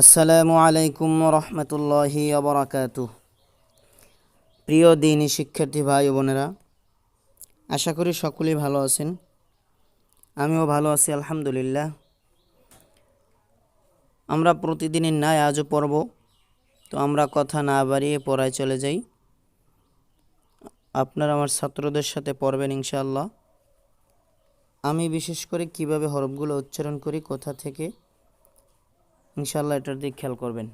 আসসালামু আলাইকুম রহমতুল্লাহি আবরাকাতু প্রিয় দিনী শিক্ষার্থী ভাই বোনেরা, আশা করি সকলেই ভালো আছেন। আমিও ভালো আছি, আলহামদুলিল্লাহ। আমরা প্রতিদিনের ন্যায় আজও পড়ব, তো আমরা কথা না বাড়িয়ে পড়ায় চলে যাই। আপনারা আমার ছাত্রদের সাথে পড়বেন ইনশাআল্লাহ। আমি বিশেষ করে কীভাবে হরফগুলো উচ্চারণ করি, কোথা থেকে ইনশাআল্লাহ এটার দিক খেয়াল করবেন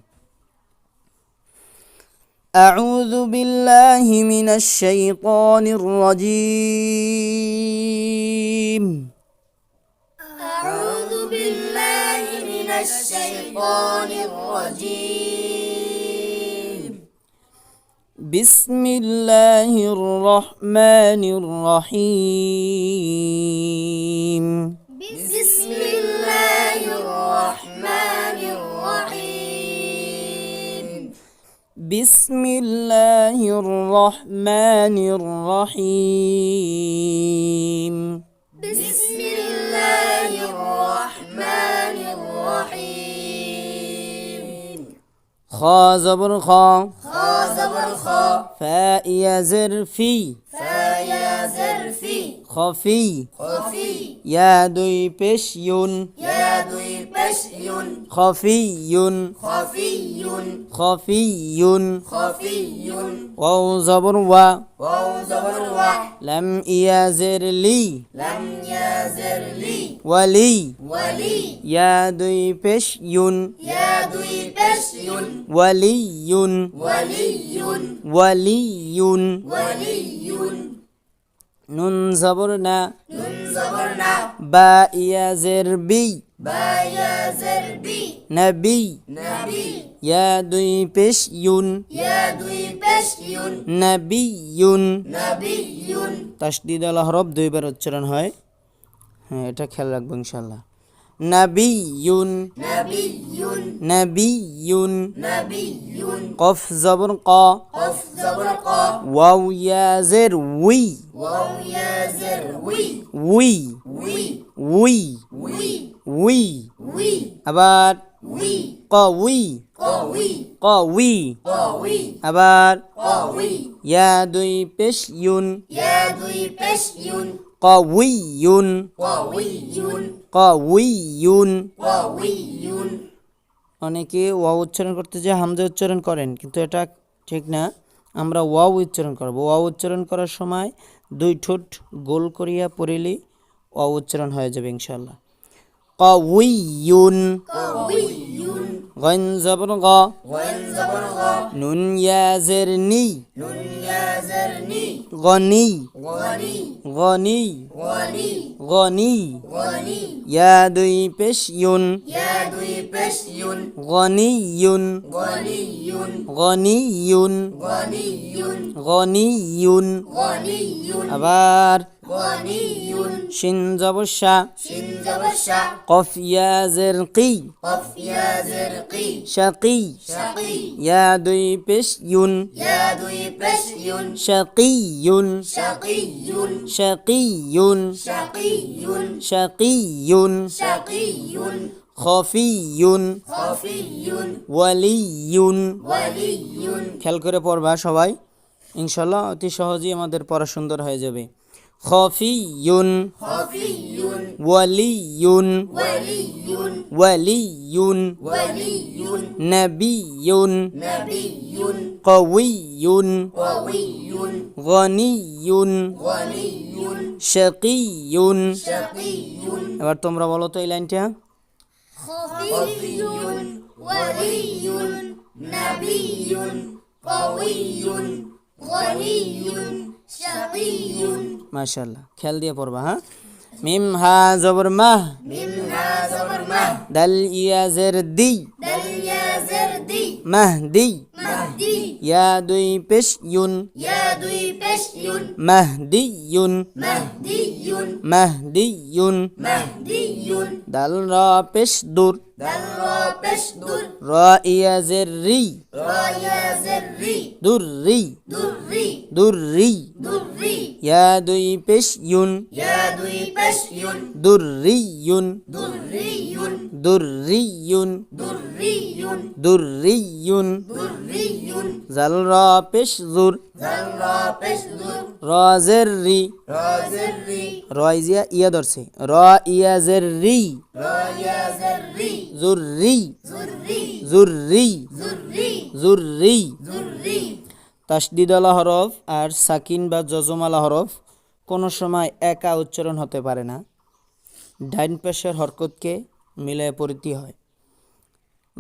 أعوذ بالله من الشيطان الرجيم أعوذ بالله من الشيطان الرجيم بسم الله الرحمن الرحيم بسم الله الرحمن الرحيم بسم الله الرحمن الرحيم بسم الله الرحمن الرحيم خا زبر خا خا زبر خا فاء يا زر في فا يا زرفي خفي خفي يا دوي بش يون يا دوي بشي خفي خفي خفي خفي واو زبر و واو زبر وا. لم يزر لي. لم يزر لي. ولي. ولي. يا دوي بش يون يا دوي بشي ولي ولي ولي ولي নুন জবর না। বা। ইয়াজের ইয়া দুই পেশ ইউন। ইউন। হরফ দুইবার উচ্চারণ হয়। হ্যাঁ এটা খেয়াল রাখব ইনশাল্লাহ নাবিয়ুন নাবিয়ুন নাবিয়ুন নাবিয়ুন কফ জবর ক। কফ জবর ক ওয়াও ইয়া উই। ওয়াও ইয়া উই। উই। উই। উই উই উই। আবার উই। কউই কউই কউই কউই আবার কউই ইয়া দুই পেশ ইউন। ইয়া দুই পেশ ইউন। কউইয়ুন কউইয়ুন কউইউন কউইউন অনেকে ওয়া উচ্চারণ করতে যে হামজা উচ্চারণ করেন কিন্তু এটা ঠিক না। আমরা ওয়া উচ্চারণ করব। ওয়া উচ্চারণ করার সময় দুই ঠোঁট গোল করিয়া পড়িলেই ওয়া উচ্চারণ হয়ে যাবে ইনশাল্লাহ কউইউন কউইউন গইন জবর গ। গইন গ। নুন ইয়াজের নি নুন ইয়াজের নি গনি। গনি। গনি। গনি। গনি। গনি। ইয়া দুই পেশ ইউন। ইয়া দুই পেশ গনি ইউন। গনি ইউন। গনি ইউন। গনি ইউন। গনি ইউন। গনি ইউন। আবার غني শিন জবসা شن زبر شا কফ ইয়াজের কি قف يا زرقي শাকি شقي ইয়া দুই পেশ ইউন يا دوي بشي শাকিয়ুন شقي শাকিয়ুন شقي শাকিয়ুন شقي খফিয়ুন خفي ওয়ালিয়ুন ولي খেয়াল করে পড়বা সবাই ইনশাল্লাহ অতি সহজেই আমাদের পড়া সুন্দর হয়ে যাবে খফিয়ুন خفي ওয়ালিয়ুন ولي ওয়ালিয়ুন ولي নবিয়ুন نبي কউইয়ুন قوي গনিয়ুন غني শাকিয়ুন شقي এবার তোমরা বলো তো এই লাইনটা خفي ولي نبي قوي غني شقي মাশাল্লাহ খেয়াল দিয়ে পড়বা হ্যাঁ? মিম হা জবর মাহ মিম হা জবর মাহ দাল ইয়া জের দি। দাল ইয়া জের দি। মাহদি। মাহদি। ইয়া দুই পেশ ইউন। ইয়া দুই পেশ ইউন। মাহদি ইউন। মাহদি ইউন। মাহদি ইউন। মাহদি ইউন। দাল রা পেশ দূর। দাল রা পেশ দূর। রা ইয়া জের রি। রা ইয়া জের রি। দুররি দুররি দুররি দুররি يا دوي بشي يا دوي بشي دري دري دري دري دري دري زل را بش زور زل را بش زور را زري را زري را إزيا إيا درسي را إيا زري را إيا زري زري زري زري زري زري তাসদিদালা হরফ আর সাকিন বা জজমালা হরফ কোনো সময় একা উচ্চারণ হতে পারে না। ডাইন পেশের হরকতকে মিলে পড়তে হয়।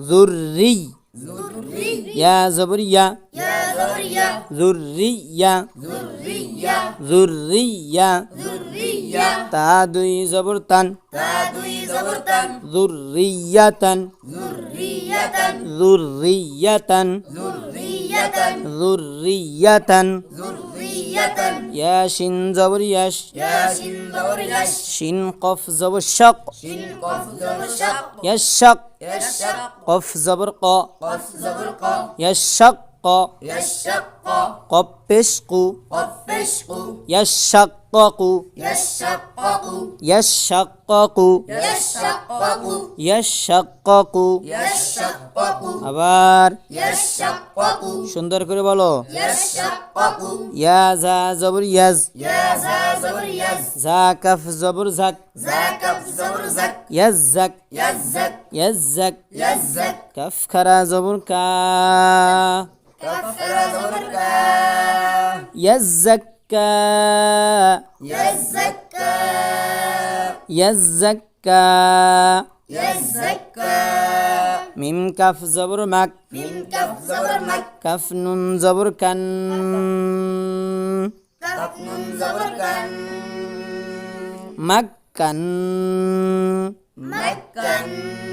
জুররি। ইয়া জবর ইয়া জুররিয়া। জুররিয়া। তা দুই জবর তান জুররিয়াতান জুররিয়াতান। জুররিয়াতান। ذرية. ذرية. يا شن زبر يش. يا شن زبر يش. شن قف زبر شق. شن قف زبر شق. يشق يشق قف زبر قا. قف زبر قا. يشق يشق قف بشق قف فشق يشقق يشقق يشقق يشقق يشقق يشقق আবার يشقق সুন্দর করে বলো يشقق ইয়া জা জবর ইয়াজ يا زا زبر يز জা কাফ জবর জাক زاك زبر زك ইয়াজ্জাক يزك ইয়াজ্জাক يزك কাফ খারা জবর কা يزكى. يزكى. يا يزكى. ميم كف زبر مك ميم كف زبر مك كف نون زبر كن كف نون زبر كن مكن. مكن.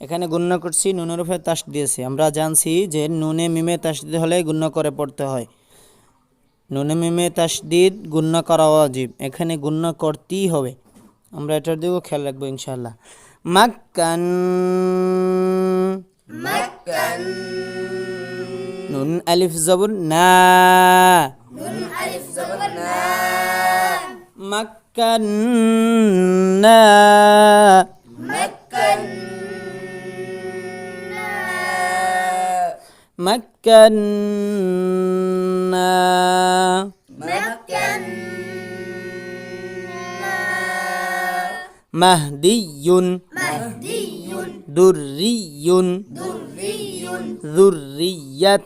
এখানে গুণ্য করছি নুনের উপরে তাস দিয়েছি। আমরা জানছি যে নুনে মিমে তাস দিতে হলে গুণ্য করে পড়তে হয়। নুনে মিমে তাস দিদ গুণ্য করা অজীব এখানে গুণ্য করতেই হবে। আমরা এটার দিকেও খেয়াল রাখব ইনশাল্লাহ মাক্কান। মাক্কান। নুন আলিফ জবুর না। না। মাক্কান না। مكنا. مكنا. مهدي. مهدي. دري. دري. ذرية.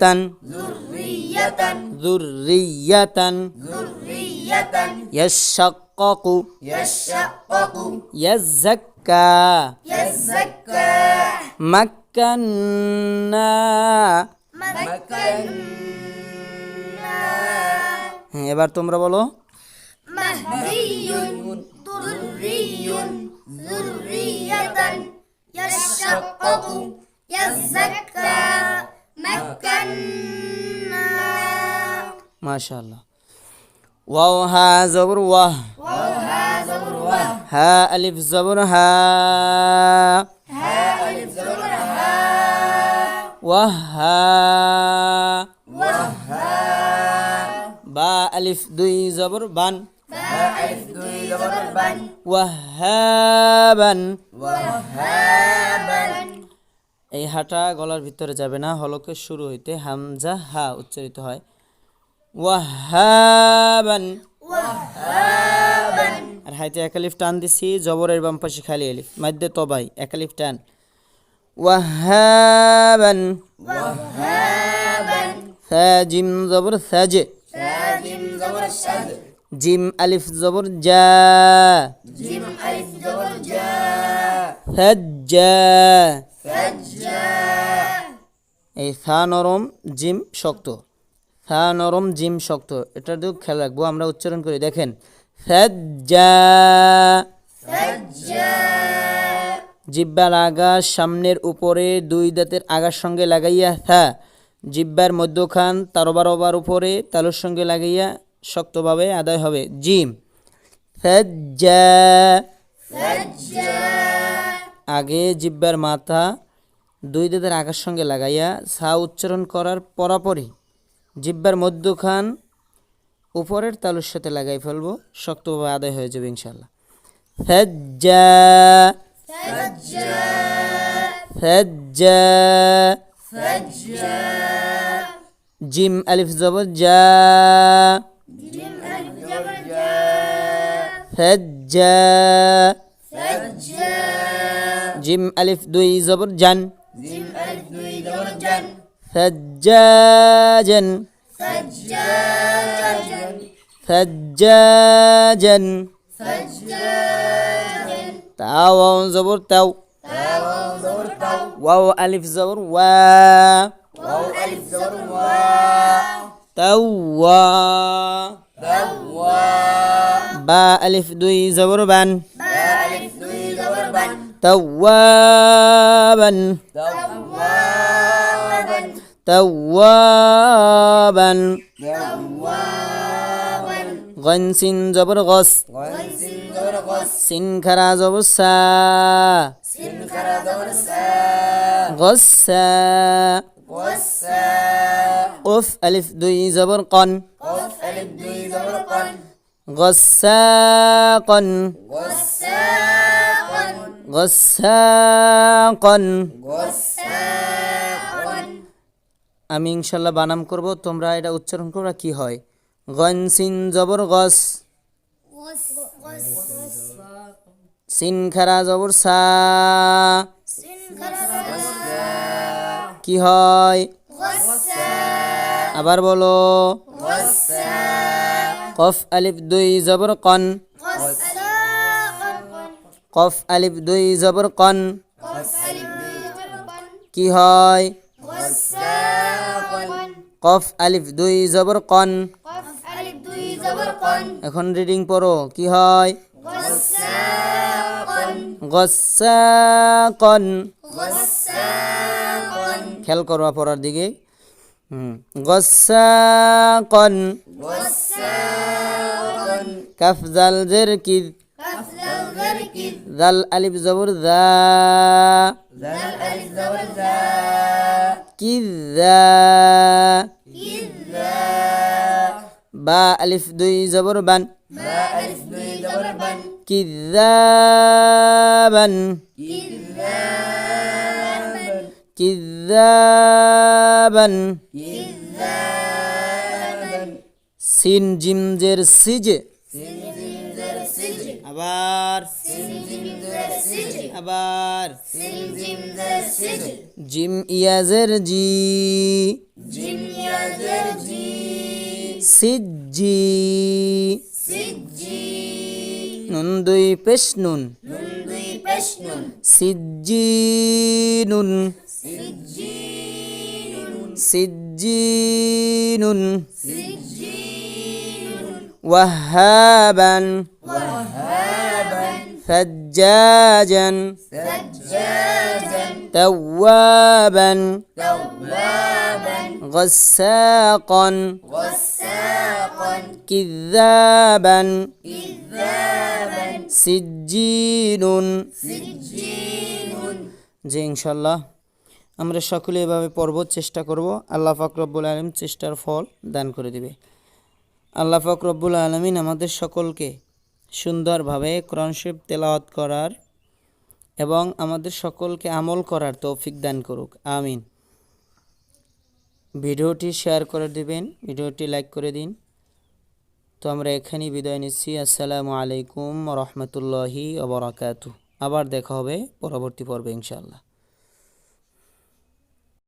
ذرية. ذرية ذرية يشقق. يشقق. يزكى. يزكى. مكنا. এবার তোমরা বলো মাশাআল্লাহ ওয়াও হা জবর ওয়াহ হা আলিফ জবর হা বা আলিফ দুই জবর বান। এই হাটা গলার ভিতরে যাবে না হলকে শুরু হইতে হামজা হা উচ্চারিত হয়। ওয়াহাবান। আর হাইতে একালিফ টান দিছি জবরের বাম পাশে খালি এলিফ মাধ্যে তবাই একালিফ টান। ওয়াহাবান। ওয়াহাবান। সা জিম জবর সাজে। জিম জবর সাজ। জিম আলিফ জবর জা। জিম আলিফ জবর জা। সাজ্জা। এই সা নরম জিম শক্ত। সা নরম জিম শক্ত। এটা দিয়েও খেয়াল রাখব আমরা উচ্চারণ করি। দেখেন সাজ্জা। সাজ্জা। জিব্বার আগা সামনের উপরে দুই দাঁতের আগার সঙ্গে লাগাইয়া থা। জিব্বার মধ্যখান তারবারবার উপরে তালুর সঙ্গে লাগাইয়া শক্তভাবে আদায় হবে। জিম। আগে জিব্বার মাথা দুই দাঁতের আগার সঙ্গে লাগাইয়া সা উচ্চারণ করার পরাপরই জিব্বার মধ্যখান উপরের তালুর সাথে লাগাই ফেলব শক্তভাবে আদায় হয়ে যাবে ইনশাল্লাহ ফ্যাজ্জা فجا فجا فجا جيم ألف زبر جا جيم ألف زبر جا فجا فجا جيم ألف دوي زبر جن جيم ألف دوي زبر جن فجاجا فجاجا فجاجا فجاجا تاو زبر تاو تاو زبر تاو واو ألف زبر وا واو ألف زبر وا توا توا با ألف دوي زبر بان با ألف دوي زبر بان توابا توابا توابا توابا গন সিন জবর গস وانسن زبر غص সিন খারা জবর সা سن كرا زبر سا গসা وسا قف ألف দুই জবর কন قف ألف دوي زبر قن غساقا وساقا غساقا وساقا আমি ইনশাল্লাহ বানাম করব তোমরা এটা উচ্চারণ করা কি হয় গনচিন জবৰ গছ। চিনখাৰা জবৰ চা। কি হয়? আবাৰ বলো। কফ আলিফ দুই জবৰ কণ। কফ আলিফ দুই জবৰ কণ। কি হয়? কফ আলিফ দুই জবৰ কণ। এখন রিডিং পড়ো কি হয়? গসাকন খেয়াল করো পড়ার দিকে। গসাকন কাফজাল জের কি? জাল আলিফ জবর দা কি দা বা আলিফ দুই জবর বান। কিদাবান কিদাবান সিন জিমজের সিজে। আবার। আবার। জিম ইয়াজের জি। জিম ইয়াজের জি। সিজ্জি। নুন। দুই নুন। সিজ্জি নুন। সিজ্জি নুন। ওয়াহাবান। ওয়াহাবান। وهابا فجاجا سجاجا توابا توابا غساقا غساقا كذابا كذابا سجين سجين যে ইনশাল্লাহ আমরা সকলে এভাবে পর্ব চেষ্টা করব আল্লাহ ফাকরব্বুল আলম চেষ্টার ফল দান করে দিবে আল্লাহ ফাকরব্বুল আলমিন আমাদের সকলকে সুন্দরভাবে কোরআন শরীফ তেলাওয়াত করার এবং আমাদের সকলকে আমল করার তৌফিক দান করুক। আমিন। ভিডিওটি শেয়ার করে দিবেন, ভিডিওটি লাইক করে দিন। তো আমরা এখানেই বিদায় নিচ্ছি। আসসালামু আলাইকুম রহমতুল্লাহি আবরাকাতু আবার দেখা হবে পরবর্তী পর্বে ইনশাআল্লাহ।